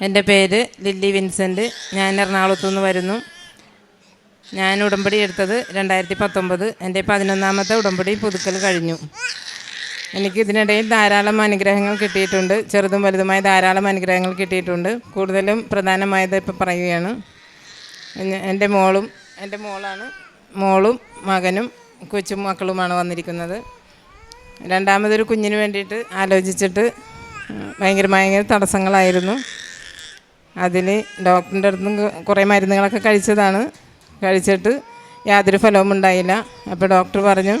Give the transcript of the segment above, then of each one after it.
എന്റെ പേര് lily Vincent. ഞാൻ എറണാകുളത്തു നിന്ന് വരുന്നു. ഞാൻ ഉടമ്പടി എടുത്തത് രണ്ടായിരത്തി പത്തൊമ്പത് എന്റെ പതിനൊന്നാമത്തെ ഉടമ്പടി പുതുക്കൽ കഴിഞ്ഞു. എനിക്ക് ഇതിനിടയിൽ ധാരാളം അനുഗ്രഹങ്ങൾ കിട്ടിയിട്ടുണ്ട്. ചെറുതും വലുതുമായ ധാരാളം അനുഗ്രഹങ്ങൾ കിട്ടിയിട്ടുണ്ട്. കൂടുതലും പ്രധാനമായത് ഇപ്പം പറയുകയാണ്. എന്റെ മോളും എന്റെ മോളാണ്. മോളും മകനും കൊച്ചുമക്കളുമാണ് വന്നിരിക്കുന്നത്. രണ്ടാമതൊരു കുഞ്ഞിന് വേണ്ടിയിട്ട് ആലോചിച്ചിട്ട് ഭയങ്കര ഭയങ്കര തടസ്സങ്ങളായിരുന്നു. അതിൽ ഡോക്ടറിന്റെ അടുത്ത് കുറേ മരുന്നുകളൊക്കെ കഴിച്ചതാണ്. കഴിച്ചിട്ട് യാതൊരു ഫലവും ഉണ്ടായില്ല. അപ്പോൾ ഡോക്ടർ പറഞ്ഞു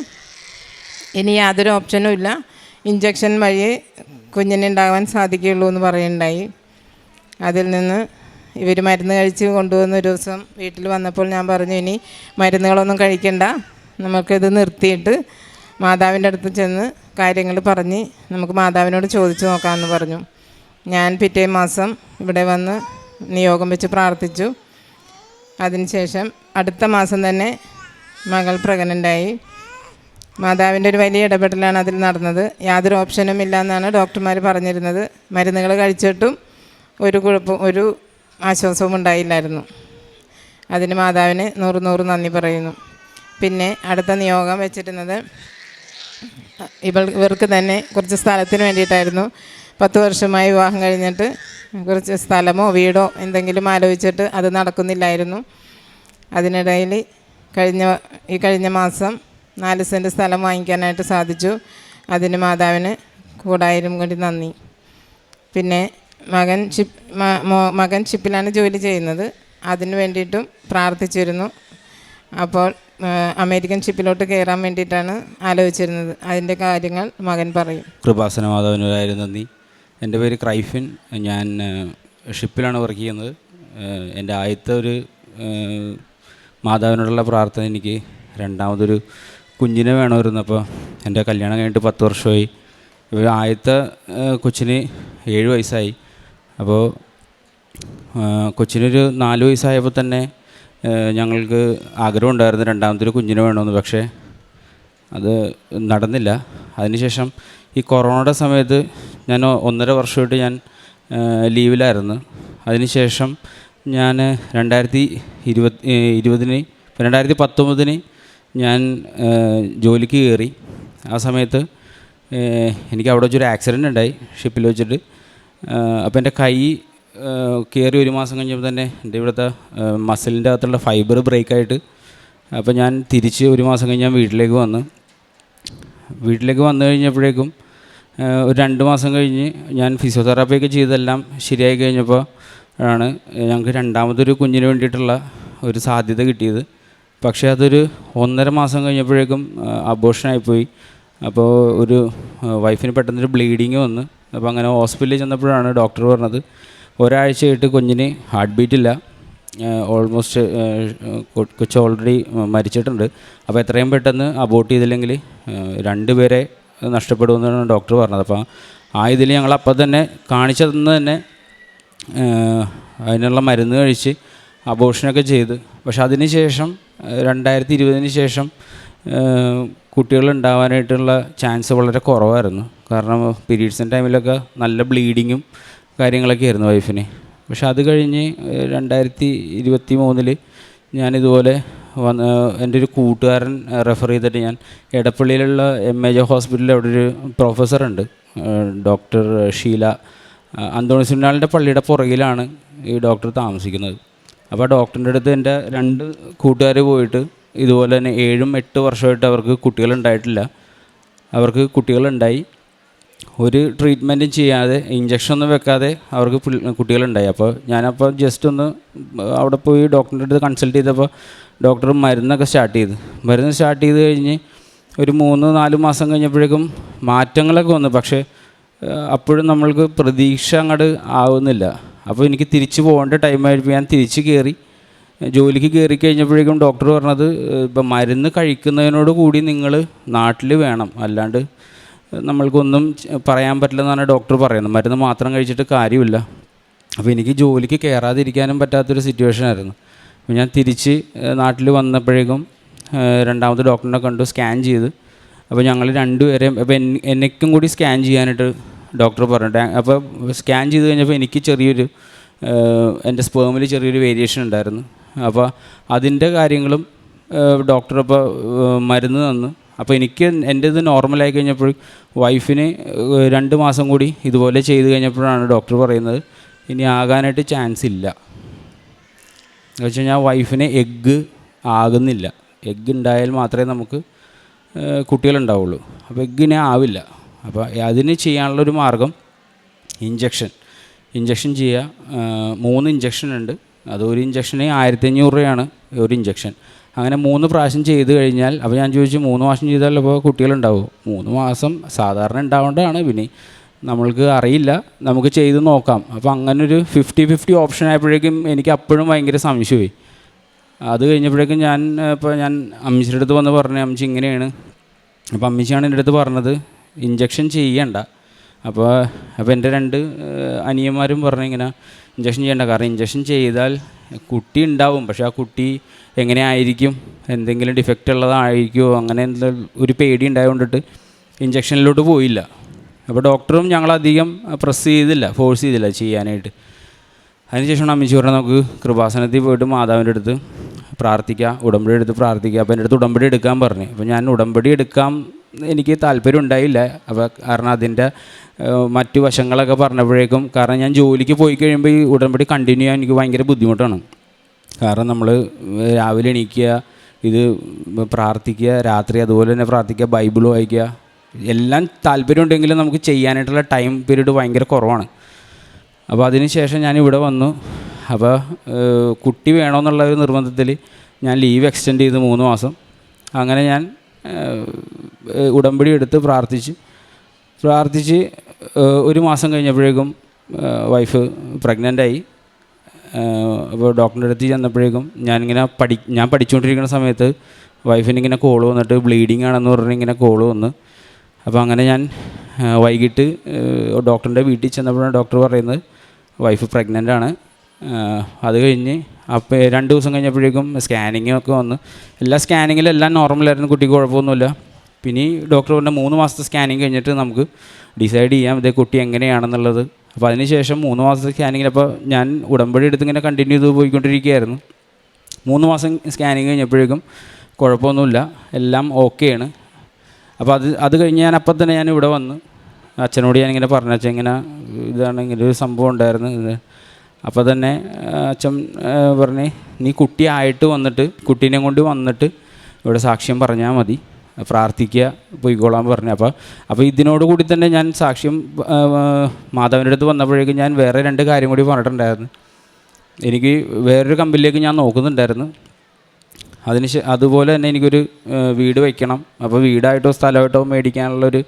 ഇനി യാതൊരു ഓപ്ഷനും ഇല്ല. ഇഞ്ചക്ഷൻ വഴിയേ കുഞ്ഞിന് ഉണ്ടാകാൻ സാധിക്കുകയുള്ളൂ എന്ന് പറയുണ്ടായി അതിൽ നിന്ന് ഇവർ മരുന്ന് കഴിച്ച് കൊണ്ടുവന്ന ഒരു ദിവസം വീട്ടിൽ വന്നപ്പോൾ ഞാൻ പറഞ്ഞു ഇനി മരുന്നുകളൊന്നും കഴിക്കണ്ട. നമുക്കിത് നിർത്തിയിട്ട് മാതാവിന്റെ അടുത്ത് ചെന്ന് കാര്യങ്ങൾ പറഞ്ഞ് നമുക്ക് മാതാവിനോട് ചോദിച്ചു നോക്കാമെന്ന് പറഞ്ഞു. ഞാൻ പിറ്റേ മാസം ഇവിടെ വന്ന് നിയോഗം വെച്ച് പ്രാർത്ഥിച്ചു. അതിനുശേഷം അടുത്ത മാസം തന്നെ മകൾ പ്രഗ്നന്റായി മാതാവിന്റെ ഒരു വലിയ ഇടപെടലാണ് അതിൽ നടന്നത്. യാതൊരു ഓപ്ഷനും ഇല്ല എന്നാണ് ഡോക്ടർമാർ പറഞ്ഞിരുന്നത്. മരുന്നുകൾ കഴിച്ചിട്ടും ഒരു കുഴപ്പം ഒരു ആശ്വാസവും ഉണ്ടായില്ലായിരുന്നു. അതിന് മാതാവിന് നൂറ് നൂറ് നന്ദി പറയുന്നു. പിന്നെ അടുത്ത നിയോഗം വെച്ചിരുന്നത് ഇവൾ ഇവർക്ക് തന്നെ കുറച്ച് സ്ഥലത്തിന് വേണ്ടിയിട്ടായിരുന്നു. പത്ത് വർഷമായി വിവാഹം കഴിഞ്ഞിട്ട് കുറച്ച് സ്ഥലമോ വീടോ എന്തെങ്കിലും ആലോചിച്ചിട്ട് അത് നടക്കുന്നില്ലായിരുന്നു. അതിനിടയിൽ കഴിഞ്ഞ ഈ കഴിഞ്ഞ മാസം നാല് സെന്റ് സ്ഥലം വാങ്ങിക്കാനായിട്ട് സാധിച്ചു. അതിന് മാതാവിന് കൂടായിരം കൂടി നന്ദി. പിന്നെ മകൻ ഷിപ്പ് മകൻ ഷിപ്പിലാണ് ജോലി ചെയ്യുന്നത്. അതിന് വേണ്ടിയിട്ടും പ്രാർത്ഥിച്ചിരുന്നു. അപ്പോൾ അമേരിക്കൻ ഷിപ്പിലോട്ട് കയറാൻ വേണ്ടിയിട്ടാണ് ആലോചിച്ചിരുന്നത്. അതിന്റെ കാര്യങ്ങൾ മകൻ പറയും. കൃപാസന മാധവനൊരായിരം നന്ദി. എന്റെ പേര് ക്രൈഫിൻ. ഞാൻ ഷിപ്പിലാണ് വർക്ക് ചെയ്യുന്നത്. എന്റെ ആദ്യത്തെ ഒരു മാതാവിനോടുള്ള പ്രാർത്ഥന എനിക്ക് രണ്ടാമതൊരു കുഞ്ഞിനെ വേണമായിരുന്നു. അപ്പോൾ എന്റെ കല്യാണം കഴിഞ്ഞിട്ട് പത്ത് വർഷമായി. ഇപ്പോൾ ആദ്യത്തെ കൊച്ചിന് ഏഴ് വയസ്സായി. അപ്പോൾ കൊച്ചിനൊരു നാല് വയസ്സായപ്പോൾ തന്നെ ഞങ്ങൾക്ക് ആഗ്രഹം ഉണ്ടായിരുന്നു രണ്ടാമതൊരു കുഞ്ഞിനെ വേണമെന്ന് പക്ഷേ അത് നടന്നില്ല. അതിനുശേഷം ഈ കൊറോണയുടെ സമയത്ത് ഞാൻ ഒന്നര വർഷമായിട്ട് ഞാൻ ലീവിലായിരുന്നു. അതിനുശേഷം ഞാൻ രണ്ടായിരത്തി ഇരുപത് ഇരുപതിന് രണ്ടായിരത്തി പത്തൊമ്പതിന് ഞാൻ ജോലിക്ക് കയറി. ആ സമയത്ത് എനിക്ക് അവിടെ വെച്ചൊരു ആക്സിഡന്റ് ഉണ്ടായി ഷിപ്പിൽ വെച്ചിട്ട്. അപ്പോൾ എന്റെ കൈ കയറി ഒരു മാസം കഴിഞ്ഞപ്പോൾ തന്നെ എന്റെ ഇവിടുത്തെ മസിലിന്റെ അകത്തുള്ള ഫൈബർ ബ്രേക്കായിട്ട് അപ്പോൾ ഞാൻ തിരിച്ച് ഒരു മാസം കഴിഞ്ഞ് ഞാൻ വീട്ടിലേക്ക് വന്നു. വീട്ടിലേക്ക് വന്നു കഴിഞ്ഞപ്പോഴേക്കും ഒരു രണ്ട് മാസം കഴിഞ്ഞ് ഞാൻ ഫിസിയോതെറാപ്പിയൊക്കെ ചെയ്തെല്ലാം ശരിയായി കഴിഞ്ഞപ്പോൾ ആണ് ഞങ്ങൾക്ക് രണ്ടാമതൊരു കുഞ്ഞിന് വേണ്ടിയിട്ടുള്ള ഒരു സാധ്യത കിട്ടിയത്. പക്ഷേ അതൊരു ഒന്നര മാസം കഴിഞ്ഞപ്പോഴേക്കും അബോഷനായിപ്പോയി അപ്പോൾ ഒരു വൈഫിന് പെട്ടെന്നൊരു ബ്ലീഡിങ് വന്ന്. അപ്പോൾ അങ്ങനെ ഹോസ്പിറ്റലിൽ ചെന്നപ്പോഴാണ് ഡോക്ടർ പറഞ്ഞത് ഒരാഴ്ചയായിട്ട് കുഞ്ഞിന് ഹാർട്ട് ബീറ്റ് ഇല്ല. ഓൾമോസ്റ്റ് കൊച്ചു ഓൾറെഡി മരിച്ചിട്ടുണ്ട്. അപ്പോൾ എത്രയും പെട്ടെന്ന് അബോട്ട് ചെയ്തില്ലെങ്കിൽ രണ്ട് പേരെ നഷ്ടപ്പെടുമെന്നാണ് ഡോക്ടർ പറഞ്ഞത്. അപ്പോൾ ആ ഇതിൽ ഞങ്ങൾ അപ്പം തന്നെ കാണിച്ചതെന്ന് തന്നെ അതിനുള്ള മരുന്ന് കഴിച്ച് അബോഷനൊക്കെ ചെയ്ത്. പക്ഷെ അതിന് ശേഷം രണ്ടായിരത്തി ഇരുപതിന് ശേഷം കുട്ടികൾ ഉണ്ടാവാനായിട്ടുള്ള ചാൻസ് വളരെ കുറവായിരുന്നു. കാരണം പീരീഡ്സിന്റെ ടൈമിലൊക്കെ നല്ല ബ്ലീഡിങ്ങും കാര്യങ്ങളൊക്കെ ആയിരുന്നു വൈഫിന് പക്ഷെ അത് കഴിഞ്ഞ് രണ്ടായിരത്തി ഇരുപത്തി മൂന്നിൽ ഞാനിതുപോലെ വന്ന് എന്റെ ഒരു കൂട്ടുകാരൻ റെഫർ ചെയ്തിട്ട് ഞാൻ എടപ്പള്ളിയിലുള്ള എം എ ജെ ഹോസ്പിറ്റലിൽ അവിടെ ഒരു പ്രൊഫസറുണ്ട് ഡോക്ടർ ഷീല അന്തോണി സുനാളിന്റെ പള്ളിയുടെ പുറകിലാണ് ഈ ഡോക്ടർ താമസിക്കുന്നത്. അപ്പോൾ ആ ഡോക്ടറിന്റെ അടുത്ത് എന്റെ രണ്ട് കൂട്ടുകാർ പോയിട്ട് ഇതുപോലെ തന്നെ ഏഴും എട്ട് വർഷമായിട്ട് അവർക്ക് കുട്ടികളുണ്ടായിട്ടില്ല. അവർക്ക് കുട്ടികളുണ്ടായി. ഒരു ട്രീറ്റ്മെന്റും ചെയ്യാതെ ഇഞ്ചക്ഷൻ ഒന്നും വെക്കാതെ അവർക്ക് കുട്ടികളുണ്ടായി. അപ്പോൾ ഞാനപ്പോൾ ജസ്റ്റ് ഒന്ന് അവിടെ പോയി ഡോക്ടറിന്റെ അടുത്ത് കൺസൾട്ട് ചെയ്തപ്പോൾ ഡോക്ടർ മരുന്നൊക്കെ സ്റ്റാർട്ട് ചെയ്ത്. മരുന്ന് സ്റ്റാർട്ട് ചെയ്ത് കഴിഞ്ഞ് ഒരു മൂന്ന് നാല് മാസം കഴിഞ്ഞപ്പോഴേക്കും മാറ്റങ്ങളൊക്കെ വന്നു. പക്ഷേ അപ്പോഴും നമ്മൾക്ക് പ്രതീക്ഷ അങ്ങോട്ട് ആവുന്നില്ല. അപ്പോൾ എനിക്ക് തിരിച്ചു പോകേണ്ട ടൈമായപ്പോൾ ഞാൻ തിരിച്ച് കയറി ജോലിക്ക് കയറി കഴിഞ്ഞപ്പോഴേക്കും ഡോക്ടർ പറഞ്ഞത് ഇപ്പം മരുന്ന് കഴിക്കുന്നതിനോട് കൂടി നിങ്ങൾ നാട്ടിൽ വേണം. അല്ലാണ്ട് നമ്മൾക്കൊന്നും പറയാൻ പറ്റില്ലെന്നാണ് ഡോക്ടർ പറയുന്നത് മരുന്ന് മാത്രം കഴിച്ചിട്ട് കാര്യമില്ല. അപ്പോൾ എനിക്ക് ജോലിക്ക് കയറാതിരിക്കാനും പറ്റാത്തൊരു സിറ്റുവേഷൻ ആയിരുന്നു. അപ്പോൾ ഞാൻ തിരിച്ച് നാട്ടിൽ വന്നപ്പോഴേക്കും രണ്ടാമത് രണ്ടാമത്തെ ഡോക്ടറിനെ കണ്ടു സ്കാൻ ചെയ്ത്. അപ്പോൾ ഞങ്ങൾ രണ്ടുപേരെയും അപ്പോൾ എനിക്കും കൂടി സ്കാൻ ചെയ്യാനായിട്ട് ഡോക്ടർ പറഞ്ഞു. അപ്പോൾ സ്കാൻ ചെയ്ത് കഴിഞ്ഞപ്പോൾ എനിക്ക് ചെറിയൊരു എന്റെ സ്പേമിൽ ചെറിയൊരു വേരിയേഷൻ ഉണ്ടായിരുന്നു. അപ്പോൾ അതിന്റെ കാര്യങ്ങളും ഡോക്ടർ അപ്പോൾ മരുന്ന് തന്നു. അപ്പോൾ എനിക്ക് എന്റെ ഇത് നോർമലായി കഴിഞ്ഞപ്പോൾ വൈഫിന് രണ്ട് മാസം കൂടി ഇതുപോലെ ചെയ്ത് കഴിഞ്ഞപ്പോഴാണ് ഡോക്ടർ പറയുന്നത് ഇനി ആകാനായിട്ട് ചാൻസ് ഇല്ല. എന്ന് വെച്ച് കഴിഞ്ഞാൽ വൈഫിന് എഗ്ഗ് ആകുന്നില്ല. എഗ്ഗ് ഉണ്ടായാൽ മാത്രമേ നമുക്ക് കുട്ടികളുണ്ടാവുള്ളൂ. അപ്പോൾ എഗ്ഗിനെ ആവില്ല. അപ്പോൾ അതിന് ചെയ്യാനുള്ളൊരു മാർഗം ഇഞ്ചക്ഷൻ ഇഞ്ചക്ഷൻ ചെയ്യുക മൂന്ന് ഇഞ്ചക്ഷൻ ഉണ്ട്. അത് ഒരു ഇഞ്ചക്ഷന് ആയിരത്തി അഞ്ഞൂറ് രൂപയാണ് ഒരു ഇഞ്ചക്ഷൻ അങ്ങനെ മൂന്ന് പ്രാവശ്യം ചെയ്ത് കഴിഞ്ഞാൽ അപ്പോൾ ഞാൻ ചോദിച്ചു മൂന്ന് മാസം ചെയ്താൽ ഇപ്പോൾ കുട്ടികളുണ്ടാവും? മൂന്ന് മാസം സാധാരണ ഉണ്ടാവേണ്ടതാണ് പിന്നെ നമ്മൾക്ക് അറിയില്ല നമുക്ക് ചെയ്ത് നോക്കാം. അപ്പോൾ അങ്ങനെ ഒരു ഫിഫ്റ്റി ഫിഫ്റ്റി ഓപ്ഷൻ ആയപ്പോഴേക്കും എനിക്ക് അപ്പോഴും ഭയങ്കര സംശയമായി. അത് കഴിഞ്ഞപ്പോഴേക്കും ഞാൻ ഇപ്പോൾ ഞാൻ അമ്മച്ചിയുടെ അടുത്ത് വന്ന് പറഞ്ഞു അമ്മച്ചി ഇങ്ങനെയാണ്. അപ്പോൾ അമ്മച്ചിയാണ് എന്റെ അടുത്ത് പറഞ്ഞത് ഇഞ്ചക്ഷൻ ചെയ്യണ്ട. അപ്പോൾ അപ്പോൾ എന്റെ രണ്ട് അനിയന്മാരും പറഞ്ഞു ഇങ്ങനെ ഇഞ്ചക്ഷൻ ചെയ്യേണ്ട കാരണം ഇഞ്ചക്ഷൻ ചെയ്താൽ കുട്ടി ഉണ്ടാവും. പക്ഷേ ആ കുട്ടി എങ്ങനെ ആയിരിക്കും എന്തെങ്കിലും ഡിഫക്റ്റ് ഉള്ളതായിരിക്കുമോ അങ്ങനെ ഒരു പേടി ഉണ്ടായതുകൊണ്ടിട്ട് ഇഞ്ചക്ഷനിലോട്ട് പോയില്ല. അപ്പോൾ ഡോക്ടറും ഞങ്ങളധികം പ്രസ് ചെയ്തില്ല ഫോഴ്സ് ചെയ്തില്ല ചെയ്യാനായിട്ട്. അതിനുശേഷമാണ് അമ്മച്ചി പറഞ്ഞാൽ നമുക്ക് കൃപാസനത്തിൽ പോയിട്ട് മാതാവിന്റെ അടുത്ത് പ്രാർത്ഥിക്കുക ഉടമ്പടി എടുത്ത് പ്രാർത്ഥിക്കുക അപ്പോൾ എന്റെ അടുത്ത് ഉടമ്പടി എടുക്കാൻ പറഞ്ഞു. അപ്പോൾ ഞാൻ ഉടമ്പടി എടുക്കാൻ എനിക്ക് താല്പര്യം ഉണ്ടായില്ല. അപ്പോൾ കാരണം അതിന്റെ മറ്റു വശങ്ങളൊക്കെ പറഞ്ഞപ്പോഴേക്കും കാരണം ഞാൻ ജോലിക്ക് പോയി കഴിയുമ്പോൾ ഈ ഉടമ്പടി കണ്ടിന്യൂ ചെയ്യാൻ എനിക്ക് ഭയങ്കര ബുദ്ധിമുട്ടാണ്. കാരണം നമ്മൾ രാവിലെ എണീക്കുക ഇത് പ്രാർത്ഥിക്കുക രാത്രി അതുപോലെ തന്നെ പ്രാർത്ഥിക്കുക ബൈബിൾ വായിക്കുക എല്ലാം താല്പര്യമുണ്ടെങ്കിലും നമുക്ക് ചെയ്യാനായിട്ടുള്ള ടൈം പീരീഡ് ഭയങ്കര കുറവാണ്. അപ്പോൾ അതിന് ശേഷം ഞാൻ ഇവിടെ വന്നു. അപ്പോൾ കുട്ടി വേണമെന്നുള്ള ഒരു നിർബന്ധത്തിൽ ഞാൻ ലീവ് എക്സ്റ്റെൻഡ് ചെയ്ത് മൂന്ന് മാസം. അങ്ങനെ ഞാൻ ഉടമ്പടി എടുത്ത് പ്രാർത്ഥിച്ച് പ്രാർത്ഥിച്ച് ഒരു മാസം കഴിഞ്ഞപ്പോഴേക്കും വൈഫ് പ്രഗ്നന്റായി അപ്പോൾ ഡോക്ടറിന്റെ അടുത്ത് ചെന്നപ്പോഴേക്കും ഞാനിങ്ങനെ പഠി ഞാൻ പഠിച്ചുകൊണ്ടിരിക്കുന്ന സമയത്ത് വൈഫിന് ഇങ്ങനെ കോൾ വന്നിട്ട് ബ്ലീഡിങ് ആണെന്ന് പറഞ്ഞ് ഇങ്ങനെ കോൾ വന്ന്. അപ്പോൾ അങ്ങനെ ഞാൻ വൈകിട്ട് ഡോക്ടറിന്റെ വീട്ടിൽ ചെന്നപ്പോഴാണ് ഡോക്ടർ പറയുന്നത് വൈഫ് പ്രഗ്നന്റ് ആണ്. അത് കഴിഞ്ഞ് അപ്പോൾ രണ്ട് ദിവസം കഴിഞ്ഞപ്പോഴേക്കും സ്കാനിങ് ഒക്കെ വന്ന്. എല്ലാ സ്കാനിങ്ങിലും എല്ലാം നോർമലായിരുന്നു കുട്ടിക്ക് കുഴപ്പമൊന്നുമില്ല. പിന്നെ ഡോക്ടർ പറഞ്ഞ മൂന്ന് മാസത്തെ സ്കാനിങ് കഴിഞ്ഞിട്ട് നമുക്ക് ഡിസൈഡ് ചെയ്യാം ഇതേ കുട്ടി എങ്ങനെയാണെന്നുള്ളത്. അപ്പോൾ അതിന് ശേഷം മൂന്ന് മാസത്തെ സ്കാനിങ്ങിൽ അപ്പോൾ ഞാൻ ഉടമ്പടി എടുത്ത് ഇങ്ങനെ കണ്ടിന്യൂ ചെയ്ത് പോയിക്കൊണ്ടിരിക്കുകയായിരുന്നു. മൂന്ന് മാസം സ്കാനിങ് കഴിഞ്ഞപ്പോഴേക്കും കുഴപ്പമൊന്നുമില്ല. എല്ലാം ഓക്കെയാണ് അപ്പോൾ അത് അത് കഴിഞ്ഞ് ഞാൻ അപ്പം തന്നെ ഞാൻ ഇവിടെ വന്ന് അച്ഛനോട് ഞാനിങ്ങനെ പറഞ്ഞു അച്ഛൻ ഇങ്ങനെ ഇതാണ് ഇങ്ങനെ ഒരു സംഭവം ഉണ്ടായിരുന്നു. അപ്പോൾ തന്നെ അച്ഛൻ പറഞ്ഞു നീ കുട്ടിയായിട്ട് വന്നിട്ട് കുട്ടീനെ കൊണ്ട് വന്നിട്ട് ഇവിടെ സാക്ഷ്യം പറഞ്ഞാൽ മതി. പ്രാർത്ഥിക്കുക പോയിക്കോളാൻ പറഞ്ഞു. അപ്പോൾ അപ്പോൾ ഇതിനോട് കൂടി തന്നെ ഞാൻ സാക്ഷ്യം മാധവന്റെ അടുത്ത് വന്നപ്പോഴേക്കും ഞാൻ വേറെ രണ്ട് കാര്യം കൂടി പറഞ്ഞിട്ടുണ്ടായിരുന്നു. എനിക്ക് വേറൊരു കമ്പനിയിലേക്ക് ഞാൻ നോക്കുന്നുണ്ടായിരുന്നു. അതിന് അതുപോലെ തന്നെ എനിക്കൊരു വീട് വയ്ക്കണം അപ്പോൾ വീടായിട്ടോ സ്ഥലമായിട്ടോ മേടിക്കാനുള്ളൊരു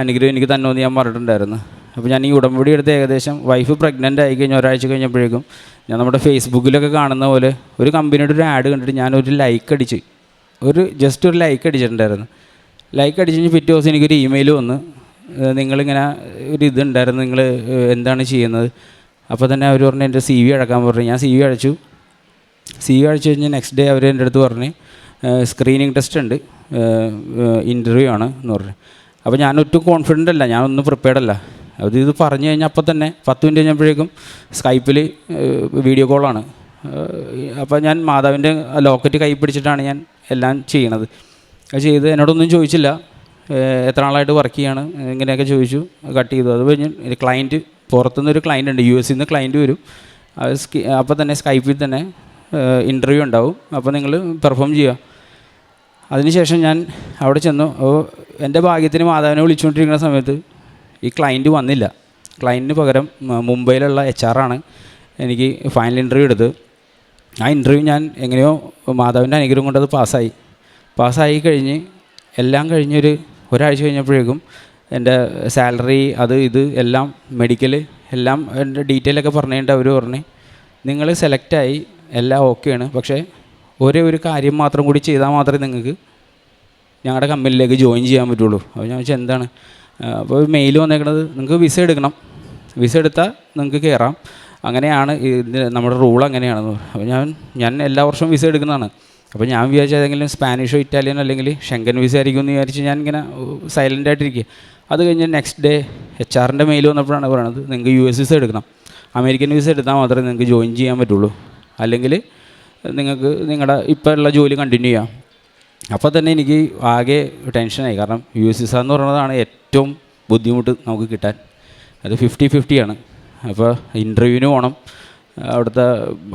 അനുഗ്രഹം എനിക്ക് തന്നെ എന്ന് ഞാൻ പറഞ്ഞിട്ടുണ്ടായിരുന്നു. അപ്പോൾ ഞാൻ ഈ ഉടമ്പടി എടുത്ത് ഏകദേശം വൈഫ് പ്രഗ്നന്റ് ആയി കഴിഞ്ഞ ഒരാഴ്ച കഴിഞ്ഞപ്പോഴേക്കും ഞാൻ നമ്മുടെ ഫേസ്ബുക്കിലൊക്കെ കാണുന്ന പോലെ ഒരു കമ്പനിയുടെ ഒരു ആഡ് കണ്ടിട്ട് ഞാനൊരു ലൈക്ക് അടിച്ച്. ഒരു ജസ്റ്റ് ഒരു ലൈക്ക് അടിച്ചിട്ടുണ്ടായിരുന്നു. ലൈക്ക് അടിച്ച് കഴിഞ്ഞ് പിറ്റേ ദിവസം എനിക്കൊരു ഇമെയിൽ വന്ന് നിങ്ങളിങ്ങനെ ഒരു ഇതുണ്ടായിരുന്നു നിങ്ങൾ എന്താണ് ചെയ്യുന്നത്? അപ്പോൾ തന്നെ അവർ പറഞ്ഞു എന്റെ സി വി അടക്കാൻ പറഞ്ഞു. ഞാൻ സി വി അടച്ചു. സി വി അടച്ചു കഴിഞ്ഞ് നെക്സ്റ്റ് ഡേ അവർ എന്റെ അടുത്ത് പറഞ്ഞ് സ്ക്രീനിങ് ടെസ്റ്റ് ഉണ്ട്. ഇന്റർവ്യൂ ആണ് എന്ന് പറഞ്ഞു. അപ്പോൾ ഞാൻ ഒട്ടും കോൺഫിഡന്റ് അല്ല. ഞാനൊന്നും പ്രിപ്പയർഡ് അല്ല. അത് ഇത് പറഞ്ഞു കഴിഞ്ഞാൽ അപ്പോൾ തന്നെ പത്ത് മിനിറ്റ് കഴിഞ്ഞപ്പോഴേക്കും സ്കൈപ്പിൽ വീഡിയോ കോളാണ് അപ്പോൾ ഞാൻ മാതാവിന്റെ ലോക്കറ്റ് കൈ പിടിച്ചിട്ടാണ് ഞാൻ എല്ലാം ചെയ്യണത്. അത് ചെയ്ത് എന്നോടൊന്നും ചോദിച്ചില്ല. എത്ര നാളായിട്ട് വർക്ക് ചെയ്യാണ്? ഇങ്ങനെയൊക്കെ ചോദിച്ചു. കട്ട് ചെയ്തു. അത് കഴിഞ്ഞ് ക്ലയന്റ് പുറത്തുനിന്ന് ഒരു ക്ലയന്റ് ഉണ്ട്. യു എസിൽ നിന്ന് ക്ലയന്റ് വരും. അപ്പോൾ തന്നെ സ്കൈപ്പിൽ തന്നെ ഇന്റർവ്യൂ ഉണ്ടാവും. അപ്പോൾ നിങ്ങൾ പെർഫോം ചെയ്യുക. അതിനുശേഷം ഞാൻ അവിടെ ചെന്നു. എന്റെ ഭാഗ്യത്തിന് മാതാവിനെ വിളിച്ചുകൊണ്ടിരിക്കുന്ന സമയത്ത് ഈ ക്ലയന്റ് വന്നില്ല. ക്ലയന്റിന് പകരം മുംബൈയിലുള്ള എച്ച് ആറാണ് എനിക്ക് ഫൈനൽ ഇന്റർവ്യൂ എടുത്ത് ആ ഇന്റർവ്യൂ ഞാൻ എങ്ങനെയോ മാതാവിന്റെ അനുഗ്രഹം കൊണ്ടത് പാസ്സായി. പാസ്സായി കഴിഞ്ഞ് എല്ലാം കഴിഞ്ഞൊരു ഒരാഴ്ച കഴിഞ്ഞപ്പോഴേക്കും എന്റെ സാലറി അത് ഇത് എല്ലാം മെഡിക്കൽ എല്ലാം എന്റെ ഡീറ്റെയിലൊക്കെ പറഞ്ഞിട്ട് അവർ പറഞ്ഞു നിങ്ങൾ സെലക്റ്റായി എല്ലാം ഓക്കെയാണ് പക്ഷേ ഒരേ ഒരു കാര്യം മാത്രം കൂടി ചെയ്താൽ മാത്രമേ നിങ്ങൾക്ക് ഞങ്ങളുടെ കമ്പനിയിലേക്ക് ജോയിൻ ചെയ്യാൻ പറ്റുള്ളൂ. അപ്പോൾ ഞാൻ വെച്ചാൽ എന്താണ്? അപ്പോൾ മെയിൽ വന്നേക്കുന്നത് നിങ്ങൾക്ക് വിസ എടുക്കണം. വിസ എടുത്താൽ നിങ്ങൾക്ക് കയറാം. അങ്ങനെയാണ് നമ്മുടെ റൂൾ അങ്ങനെയാണെന്ന്. അപ്പോൾ ഞാൻ ഞാൻ എല്ലാ വർഷവും വിസ എടുക്കുന്നതാണ്. അപ്പോൾ ഞാൻ വിചാരിച്ച ഏതെങ്കിലും സ്പാനിഷോ ഇറ്റാലിയനോ അല്ലെങ്കിൽ ഷെങ്കൻ വിസ ആയിരിക്കും എന്ന് വിചാരിച്ച് ഞാൻ ഇങ്ങനെ സൈലന്റ് ആയിട്ടിരിക്കുക അത് കഴിഞ്ഞ് നെക്സ്റ്റ് ഡേ എച്ച് ആറിന്റെ മെയിൽ വന്നപ്പോഴാണ് പറയണത് നിങ്ങൾക്ക് യു എസ് വിസ എടുക്കണം. അമേരിക്കൻ വിസ എടുത്താൽ മാത്രമേ നിങ്ങൾക്ക് ജോയിൻ ചെയ്യാൻ പറ്റുള്ളൂ. അല്ലെങ്കിൽ നിങ്ങൾക്ക് നിങ്ങളുടെ ഇപ്പോൾ ഉള്ള ജോലി കണ്ടിന്യൂ ചെയ്യാം. അപ്പോൾ തന്നെ എനിക്ക് ആകെ ടെൻഷനായി കാരണം യു എസ് വിസ എന്ന് പറയുന്നതാണ് ഏറ്റവും ബുദ്ധിമുട്ട് നമുക്ക് കിട്ടാൻ. അത് ഫിഫ്റ്റി ഫിഫ്റ്റിയാണ് അപ്പോൾ ഇന്റർവ്യൂവിന് പോകണം അവിടുത്തെ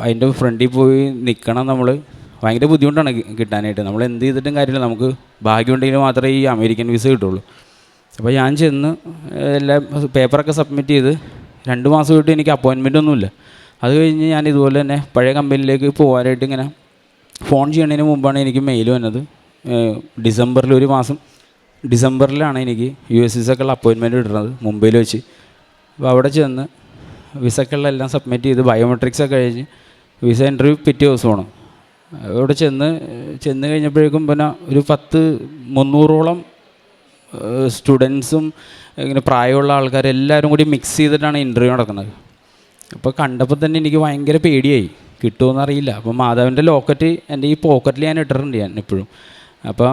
അതിന്റെ ഫ്രണ്ടിൽ പോയി നിൽക്കണം നമ്മൾ ഭയങ്കര ബുദ്ധിമുട്ടാണ് കിട്ടാനായിട്ട്. നമ്മൾ എന്ത് ചെയ്തിട്ടും കാര്യമില്ല. നമുക്ക് ഭാഗ്യമുണ്ടെങ്കിൽ മാത്രമേ ഈ അമേരിക്കൻ വിസ കിട്ടുള്ളൂ. അപ്പോൾ ഞാൻ ചെന്ന് എല്ലാം പേപ്പറൊക്കെ സബ്മിറ്റ് ചെയ്ത് രണ്ട് മാസം കിട്ടി എനിക്ക് അപ്പോയിൻമെന്റ് ഒന്നുമില്ല. അത് കഴിഞ്ഞ് ഞാൻ ഇതുപോലെ തന്നെ പഴയ കമ്പനിയിലേക്ക് പോകാനായിട്ട് ഇങ്ങനെ ഫോൺ ചെയ്യണതിന് മുമ്പാണ് എനിക്ക് മെയിൽ വന്നത്. ഡിസംബറിൽ ഒരു മാസം ഡിസംബറിലാണ് എനിക്ക് യു എസ് വിസക്കുള്ള അപ്പോയിൻമെന്റ് കിട്ടുന്നത് മുംബൈയിൽ വെച്ച്. അപ്പോൾ അവിടെ ചെന്ന് വിസക്കുള്ള എല്ലാം സബ്മിറ്റ് ചെയ്ത് ബയോമെട്രിക്സ് ഒക്കെ കഴിഞ്ഞ് വിസ ഇന്റർവ്യൂ പിറ്റേ ദിവസമാണ് അവിടെ ചെന്ന് ചെന്ന് കഴിഞ്ഞപ്പോഴേക്കും പിന്നെ ഒരു പത്ത് മുന്നൂറോളം സ്റ്റുഡൻസും ഇങ്ങനെ പ്രായമുള്ള ആൾക്കാരെല്ലാവരും കൂടി മിക്സ് ചെയ്തിട്ടാണ് ഇന്റർവ്യൂ നടക്കുന്നത്. അപ്പോൾ കണ്ടപ്പോൾ തന്നെ എനിക്ക് ഭയങ്കര പേടിയായി. കിട്ടുമെന്ന് അറിയില്ല അപ്പോൾ മാധവന്റെ ലോക്കറ്റ് എന്റെ ഈ പോക്കറ്റിൽ ഞാൻ ഇട്ടിട്ടുണ്ട് ഞാൻ എപ്പോഴും അപ്പോൾ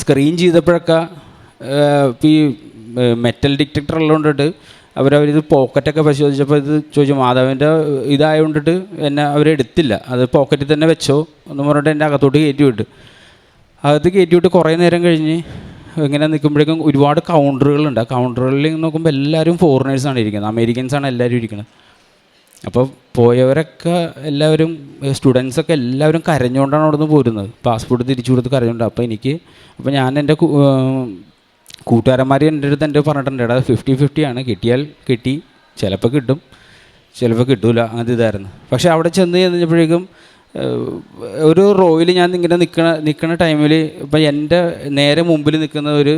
സ്ക്രീൻ ചെയ്തപ്പോഴൊക്കെ ഈ മെറ്റൽ ഡിറ്റക്ടർ ഉള്ളതുകൊണ്ടിട്ട് അവരവരിത് പോക്കറ്റൊക്കെ പരിശോധിച്ചപ്പോൾ ഇത് ചോദിച്ചു മാധവന്റെ ഇതായതുകൊണ്ടിട്ട് എന്നെ അവരെടുത്തില്ല അത് പോക്കറ്റിൽ തന്നെ വെച്ചോ. എന്ന് പറഞ്ഞിട്ട് എന്റെ അകത്തോട്ട് കയറ്റി വിട്ടു. അകത്ത് കയറ്റി വിട്ട് കുറേ നേരം കഴിഞ്ഞ് ഇങ്ങനെ നിൽക്കുമ്പോഴേക്കും ഒരുപാട് കൗണ്ടറുകളുണ്ട് ആ കൗണ്ടറുകളിൽ നോക്കുമ്പോൾ എല്ലാവരും ഫോറിനേഴ്സാണ് ഇരിക്കുന്നത്. അമേരിക്കൻസാണ് എല്ലാവരും ഇരിക്കുന്നത്. അപ്പോൾ പോയവരൊക്കെ എല്ലാവരും സ്റ്റുഡൻസൊക്കെ എല്ലാവരും കരഞ്ഞുകൊണ്ടാണ് അവിടെ നിന്ന് പോരുന്നത്. പാസ്പോർട്ട് തിരിച്ചു കൊടുത്ത് കരഞ്ഞുകൊണ്ട് അപ്പോൾ എനിക്ക് അപ്പോൾ ഞാൻ എന്റെ കൂട്ടുകാരന്മാർ എന്റെ അടുത്ത് എന്റെ പറഞ്ഞിട്ടുണ്ട്. എടാ ഫിഫ്റ്റി ഫിഫ്റ്റിയാണ് കിട്ടിയാൽ കിട്ടി. ചിലപ്പോൾ കിട്ടും. ചിലപ്പോൾ കിട്ടില്ല അത് ഇതായിരുന്നു. പക്ഷേ അവിടെ ചെന്ന് കഴിഞ്ഞപ്പോഴേക്കും ഒരു റോയിൽ ഞാൻ ഇങ്ങനെ നിൽക്കണ നിൽക്കുന്ന ടൈമിൽ ഇപ്പം എന്റെ നേരെ മുമ്പിൽ നിൽക്കുന്ന ഒരു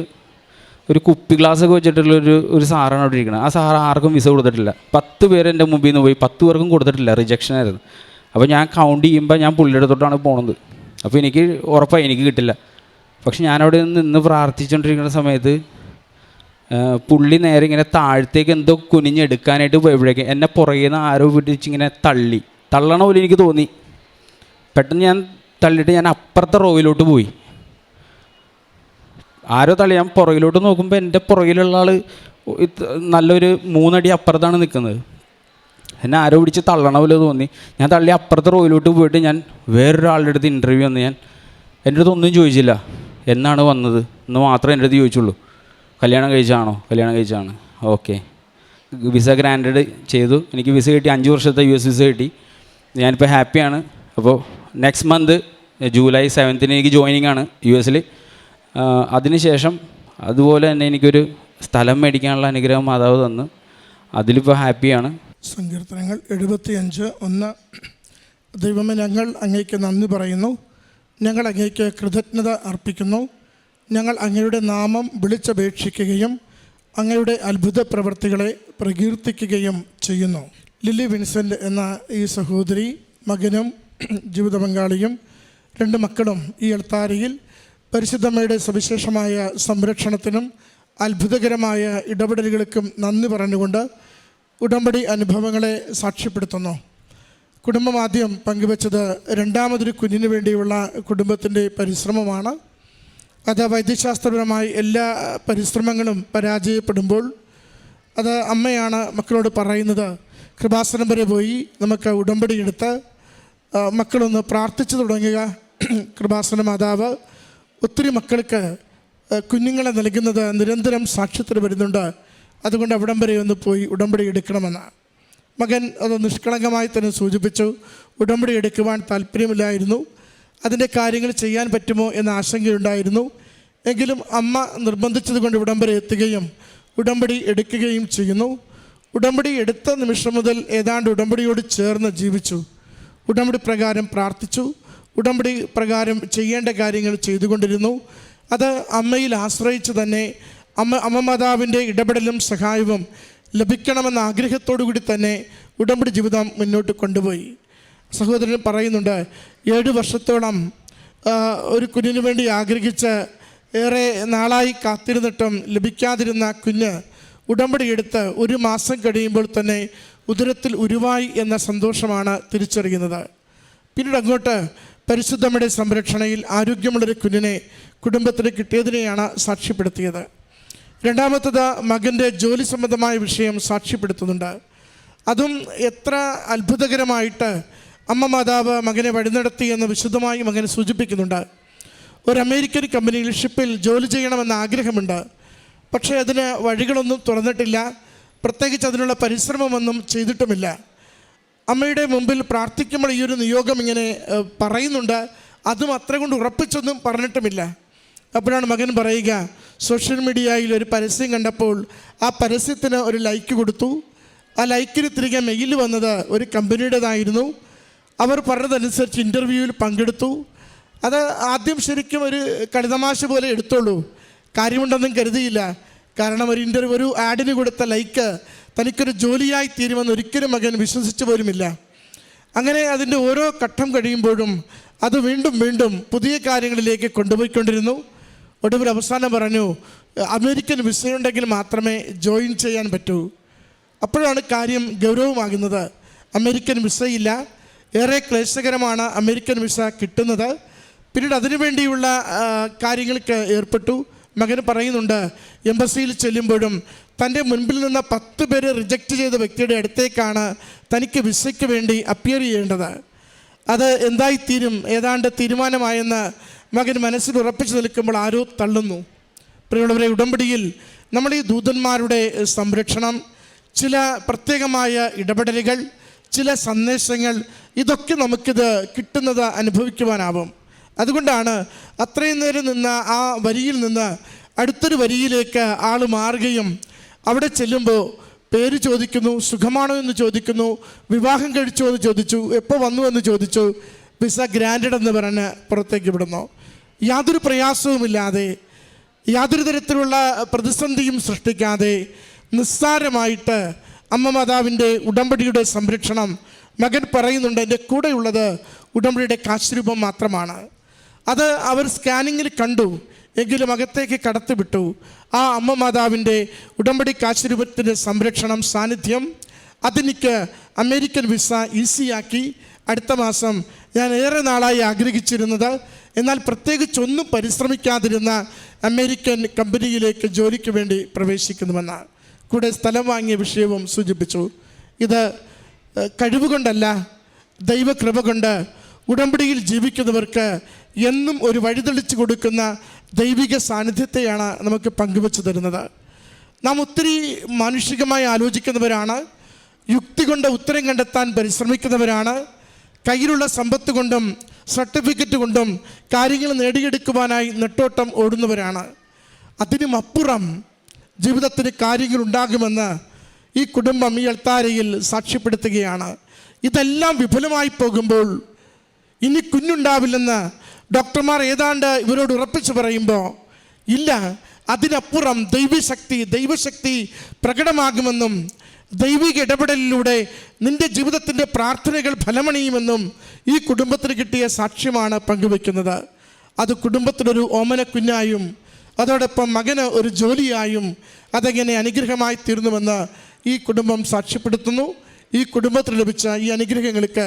ഒരു കുപ്പി ഗ്ലാസ് ഒക്കെ വെച്ചിട്ടുള്ള ഒരു ഒരു സാറാണ് അവിടെ ഇരിക്കുന്നത് ആ സാറ് ആർക്കും വിസ കൊടുത്തിട്ടില്ല. പത്ത് പേര് എന്റെ മുമ്പിൽ നിന്ന് പോയി പത്ത് പേർക്കും കൊടുത്തിട്ടില്ല റിജക്ഷൻ ആയിരുന്നു. അപ്പോൾ ഞാൻ കൗണ്ട് ചെയ്യുമ്പോൾ ഞാൻ പുള്ളിയുടെ അടുത്തോട്ടാണ് പോണത്. അപ്പോൾ എനിക്ക് ഉറപ്പായി എനിക്ക് കിട്ടില്ല. പക്ഷെ ഞാനവിടെ നിന്ന് പ്രാർത്ഥിച്ചുകൊണ്ടിരിക്കുന്ന സമയത്ത് പുള്ളി നേരെ ഇങ്ങനെ താഴത്തേക്ക് എന്തോ കുനിഞ്ഞെടുക്കാനായിട്ട് പോയപ്പോഴേക്ക് എന്നെ പുറകിൽ നിന്ന് ആരോ പിടിച്ചിങ്ങനെ തള്ളി. തള്ളണ പോലെ എനിക്ക് തോന്നി. പെട്ടെന്ന് ഞാൻ തള്ളിയിട്ട് ഞാൻ അപ്പുറത്തെ റോയിലോട്ട് പോയി. ആരോ തള്ളി. ഞാൻ പുറകിലോട്ട് നോക്കുമ്പോൾ എന്റെ പുറകിലുള്ള ആൾ നല്ലൊരു മൂന്നടി അപ്പുറത്താണ് നിൽക്കുന്നത് എന്നെ ആരോ പിടിച്ച് തള്ളണ പോലെ തോന്നി. ഞാൻ തള്ളി അപ്പുറത്തെ റോയിലോട്ട് പോയിട്ട് ഞാൻ വേറൊരാളുടെ അടുത്ത് ഇന്റർവ്യൂ വന്ന് ഞാൻ എന്റെ അടുത്ത് ഒന്നും ചോദിച്ചില്ല. എന്നാണ് വന്നത്? എന്ന് മാത്രമേ എന്റെ അടുത്ത് ചോദിച്ചുള്ളൂ. കല്യാണം കഴിച്ചാണോ? കല്യാണം കഴിച്ചാണ്. ഓക്കെ. വിസ ഗ്രാൻഡഡ് ചെയ്തു. എനിക്ക് വിസ കിട്ടി. അഞ്ച് വർഷത്തെ യു എസ് വിസ കിട്ടി. ഞാനിപ്പോൾ ഹാപ്പിയാണ്. അപ്പോൾ നെക്സ്റ്റ് മന്ത് ജൂലൈ സെവൻത്തിന് എനിക്ക് ജോയിനിങ് ആണ് യു എസിൽ അതിനുശേഷം അതുപോലെ തന്നെ എനിക്കൊരു സ്ഥലം മേടിക്കാനുള്ള അനുഗ്രഹം മാതാവ് തന്നു. അതിലിപ്പോൾ ഹാപ്പിയാണ്. സങ്കീർത്തനങ്ങൾ എഴുപത്തിയഞ്ച് ഒന്ന്. ദൈവമേ ഞങ്ങൾ അങ്ങേക്ക് നന്ദി പറയുന്നു. ഞങ്ങൾ അങ്ങേക്ക് കൃതജ്ഞത അർപ്പിക്കുന്നു. ഞങ്ങൾ അങ്ങയുടെ നാമം വിളിച്ചപേക്ഷിക്കുകയും അങ്ങയുടെ അത്ഭുത പ്രവർത്തികളെ പ്രകീർത്തിക്കുകയും ചെയ്യുന്നു. ലില്ലി വിൻസെന്റ് എന്ന ഈ സഹോദരി മകനും ജീവിത പങ്കാളിയും രണ്ട് മക്കളും ഈ എൽത്താരിയിൽ പരിശുദ്ധമ്മയുടെ സവിശേഷമായ സംരക്ഷണത്തിനും അത്ഭുതകരമായ ഇടപെടലുകൾക്കും നന്ദി പറഞ്ഞുകൊണ്ട് ഉടമ്പടി അനുഭവങ്ങളെ സാക്ഷ്യപ്പെടുത്തുന്നു. കുടുംബം ആദ്യം പങ്കുവച്ചത് രണ്ടാമതൊരു കുഞ്ഞിന് വേണ്ടിയുള്ള കുടുംബത്തിന്റെ പരിശ്രമമാണ്. അത് വൈദ്യശാസ്ത്രപരമായി എല്ലാ പരിശ്രമങ്ങളും പരാജയപ്പെടുമ്പോൾ അത് അമ്മയാണ് മക്കളോട് പറയുന്നത് കൃപാസനം വരെ പോയി നമുക്ക് ഉടമ്പടിയെടുത്ത് മക്കളൊന്ന് പ്രാർത്ഥിച്ചു തുടങ്ങുക കൃപാസന മാതാവ്. ഒത്തിരി മക്കൾക്ക് കുഞ്ഞുങ്ങളെ നൽകുന്നത് നിരന്തരം സാക്ഷ്യത്തിന് വരുന്നുണ്ട്. അതുകൊണ്ട് അവിടം വരെ ഒന്ന് പോയി ഉടമ്പടി എടുക്കണമെന്ന്. മകൻ അത് നിഷ്കളങ്കമായി തന്നെ സൂചിപ്പിച്ചു. ഉടമ്പടി എടുക്കുവാൻ താല്പര്യമില്ലായിരുന്നു. അതിന്റെ കാര്യങ്ങൾ ചെയ്യാൻ പറ്റുമോ എന്ന ആശങ്കയുണ്ടായിരുന്നു. എങ്കിലും അമ്മ നിർബന്ധിച്ചത് കൊണ്ട് വരെ എത്തുകയും ഉടമ്പടി എടുക്കുകയും ചെയ്യുന്നു. ഉടമ്പടി എടുത്ത നിമിഷം മുതൽ ഏതാണ്ട് ഉടമ്പടിയോട് ചേർന്ന് ജീവിച്ചു. ഉടമ്പടി പ്രകാരം പ്രാർത്ഥിച്ചു. ഉടമ്പടി പ്രകാരം ചെയ്യേണ്ട കാര്യങ്ങൾ ചെയ്തുകൊണ്ടിരുന്നു. അത് അമ്മയിൽ ആശ്രയിച്ച് തന്നെ അമ്മ അമ്മ മാതാവിന്റെ ഇടപെടലും സഹായവും ലഭിക്കണമെന്ന ആഗ്രഹത്തോടു കൂടി തന്നെ ഉടമ്പടി ജീവിതം മുന്നോട്ട് കൊണ്ടുപോയി. സഹോദരൻ പറയുന്നുണ്ട് ഏഴ് വർഷത്തോളം ഒരു കുഞ്ഞിനു വേണ്ടി ആഗ്രഹിച്ച് ഏറെ നാളായി കാത്തിരുന്നിട്ടും ലഭിക്കാതിരുന്ന കുഞ്ഞ് ഉടമ്പടി എടുത്ത് ഒരു മാസം കഴിയുമ്പോൾ തന്നെ ഉദരത്തിൽ ഉരുവായി എന്ന സന്തോഷമാണ് തിരിച്ചറിയുന്നത്. പിന്നീട് അങ്ങോട്ട് പരിശുദ്ധമ്മയുടെ സംരക്ഷണയിൽ ആരോഗ്യമുള്ളൊരു കുഞ്ഞിനെ കുടുംബത്തിന് കിട്ടിയതിനെയാണ് സാക്ഷ്യപ്പെടുത്തിയത്. രണ്ടാമത്തത് മകന്റെ ജോലി സംബന്ധമായ വിഷയം സാക്ഷ്യപ്പെടുത്തുന്നുണ്ട്. അതും എത്ര അത്ഭുതകരമായിട്ട് അമ്മ മാതാവ് മകനെ വഴിനടത്തി എന്ന് വിശദമായി മകൻ സൂചിപ്പിക്കുന്നുണ്ട്. ഒരു അമേരിക്കൻ കമ്പനിയിൽ ഷിപ്പിൽ ജോലി ചെയ്യണമെന്ന ആഗ്രഹമുണ്ട്. പക്ഷേ അതിന് വഴികളൊന്നും തുറന്നിട്ടില്ല. പ്രത്യേകിച്ച് അതിനുള്ള പരിശ്രമമൊന്നും ചെയ്തിട്ടുമില്ല. അമ്മയുടെ മുമ്പിൽ പ്രാർത്ഥിക്കുമ്പോൾ ഈ ഒരു നിയോഗം ഇങ്ങനെ പറയുന്നുണ്ട്. അതും അത്ര കൊണ്ട് ഉറപ്പിച്ചൊന്നും പറഞ്ഞിട്ടുമില്ല. അപ്പോഴാണ് മകൻ പറയുക സോഷ്യൽ മീഡിയയിൽ ഒരു പരസ്യം കണ്ടപ്പോൾ ആ പരസ്യത്തിന് ഒരു ലൈക്ക് കൊടുത്തു. ആ ലൈക്കിന് തിരികെ മെയിൽ വന്നത് ഒരു കമ്പനിയുടേതായിരുന്നു. അവർ പറഞ്ഞതനുസരിച്ച് ഇന്റർവ്യൂവിൽ പങ്കെടുത്തു. അത് ആദ്യം ശരിക്കും ഒരു കളിതമാശ പോലെ എടുത്തോളൂ. കാര്യമുണ്ടെന്നും കരുതിയില്ല. കാരണം ഒരു ഇന്റർവ്യൂ ഒരു ആഡിന് കൊടുത്ത ലൈക്ക് തനിക്കൊരു ജോലിയായി തീരുമെന്ന് ഒരിക്കലും മകൻ വിശ്വസിച്ചു പോലുമില്ല. അങ്ങനെ അതിന്റെ ഓരോ ഘട്ടം കഴിയുമ്പോഴും അത് വീണ്ടും വീണ്ടും പുതിയ കാര്യങ്ങളിലേക്ക് കൊണ്ടുപോയിക്കൊണ്ടിരുന്നു. ഒടുവിൽ അവസാനം പറഞ്ഞു അമേരിക്കൻ വിസയുണ്ടെങ്കിൽ മാത്രമേ ജോയിൻ ചെയ്യാൻ പറ്റൂ. അപ്പോഴാണ് കാര്യം ഗൗരവമാകുന്നത്. അമേരിക്കൻ വിസയില്ല. ഏറെ ക്ലേശകരമാണ് അമേരിക്കൻ വിസ കിട്ടുന്നത്. പിന്നീട് അതിനുവേണ്ടിയുള്ള വേണ്ടിയുള്ള കാര്യങ്ങൾക്ക് ഏർപ്പെട്ടു. മകൻ പറയുന്നുണ്ട് എംബസിയിൽ ചെല്ലുമ്പോഴും തന്റെ മുൻപിൽ നിന്ന് പത്ത് പേര് റിജക്റ്റ് ചെയ്ത വ്യക്തിയുടെ അടുത്തേക്കാണ് തനിക്ക് വിസയ്ക്ക് വേണ്ടി അപ്പിയർ ചെയ്യേണ്ടത്. അത് എന്തായിത്തീരും? ഏതാണ്ട് തീരുമാനമായെന്ന് മകൻ മനസ്സിൽ ഉറപ്പിച്ചു നിൽക്കുമ്പോൾ ആരോ തള്ളുന്നു. പ്രിയമുള്ളവരെ ഉടമ്പടിയിൽ നമ്മൾ ഈ ദൂതന്മാരുടെ സംരക്ഷണം ചില പ്രത്യേകമായ ഇടപെടലുകൾ ചില സന്ദേശങ്ങൾ ഇതൊക്കെ നമുക്കിത് കിട്ടുന്നത് അനുഭവിക്കുവാനാവും. അതുകൊണ്ടാണ് അത്രയും നേരം നിന്ന് ആ വരിയിൽ നിന്ന് അടുത്തൊരു വരിയിലേക്ക് ആൾ മാറുകയും അവിടെ ചെല്ലുമ്പോൾ പേര് ചോദിക്കുന്നു സുഖമാണോ എന്ന് ചോദിക്കുന്നു വിവാഹം കഴിച്ചോ എന്ന് ചോദിച്ചു എപ്പോൾ വന്നു എന്ന് ചോദിച്ചു വിസ ഗ്രാൻഡഡ് എന്ന് പറഞ്ഞ് പുറത്തേക്ക് വിടുന്നു. യാതൊരു പ്രയാസവുമില്ലാതെ യാതൊരു തരത്തിലുള്ള പ്രതിസന്ധിയും സൃഷ്ടിക്കാതെ നിസ്സാരമായിട്ട് അമ്മ മാതാവിന്റെ ഉടമ്പടിയുടെ സംരക്ഷണം മകൻ പറയുന്നുണ്ട് എന്റെ കൂടെയുള്ളത് ഉടമ്പടിയുടെ കാശുരൂപം മാത്രമാണ്. അത് അവർ സ്കാനിങ്ങിൽ കണ്ടു എങ്കിലും അകത്തേക്ക് കടത്തിവിട്ടു. ആ അമ്മ മാതാവിന്റെ ഉടമ്പടി കാശുരൂപത്തിന്റെ സംരക്ഷണം സാന്നിധ്യം അതെനിക്ക് അമേരിക്കൻ വിസ ഈസിയാക്കി അടുത്ത മാസം ഞാൻ ഏറെ നാളായി ആഗ്രഹിച്ചിരുന്നത്. എന്നാൽ പ്രത്യേകിച്ച് ഒന്നും പരിശ്രമിക്കാതിരുന്ന അമേരിക്കൻ കമ്പനിയിലേക്ക് ജോലിക്ക് വേണ്ടി പ്രവേശിക്കുന്നുവെന്ന് കൂടെ സ്ഥലം വാങ്ങിയ വിഷയവും സൂചിപ്പിച്ചു. ഇത് കഴിവുകൊണ്ടല്ല ദൈവകൃപ കൊണ്ട് ഉടമ്പടിയിൽ ജീവിക്കുന്നവർക്ക് എന്നും ഒരു വഴിതെളിച്ചു കൊടുക്കുന്ന ദൈവിക സാന്നിധ്യത്തെയാണ് നമുക്ക് പങ്കുവെച്ചു തരുന്നത്. നാം ഒത്തിരി മാനുഷികമായി ആലോചിക്കുന്നവരാണ് യുക്തി കൊണ്ട് ഉത്തരം കണ്ടെത്താൻ പരിശ്രമിക്കുന്നവരാണ് കയ്യിലുള്ള സമ്പത്ത് കൊണ്ടും സർട്ടിഫിക്കറ്റ് കൊണ്ടും കാര്യങ്ങൾ നേടിയെടുക്കുവാനായി നെട്ടോട്ടം ഓടുന്നവരാണ്. അതിനും അപ്പുറം ജീവിതത്തിന് കാര്യങ്ങൾ ഉണ്ടാകുമെന്ന് ഈ കുടുംബം ഈ അൾത്താരയിൽ സാക്ഷ്യപ്പെടുത്തുകയാണ്. ഇതെല്ലാം വിഫലമായി പോകുമ്പോൾ ഇനി കുഞ്ഞുണ്ടാവില്ലെന്ന് ഡോക്ടർമാർ ഏതാണ്ട് ഇവരോട് ഉറപ്പിച്ചു പറയുമ്പോൾ ഇല്ല അതിനപ്പുറം ദൈവശക്തി ദൈവശക്തി പ്രകടമാകുമെന്നും ദൈവിക ഇടപെടലിലൂടെ നിന്റെ ജീവിതത്തിന്റെ പ്രാർത്ഥനകൾ ഫലമണിയുമെന്നും ഈ കുടുംബത്തിന് കിട്ടിയ സാക്ഷ്യമാണ് പങ്കുവെക്കുന്നത് അത് കുടുംബത്തിനൊരു ഓമന കുഞ്ഞായും അതോടൊപ്പം മകന് ഒരു ജോലിയായും അതെങ്ങനെ അനുഗ്രഹമായി തീർന്നുവെന്ന് ഈ കുടുംബം സാക്ഷ്യപ്പെടുത്തുന്നു. ഈ കുടുംബത്തിന് ലഭിച്ച ഈ അനുഗ്രഹങ്ങൾക്ക്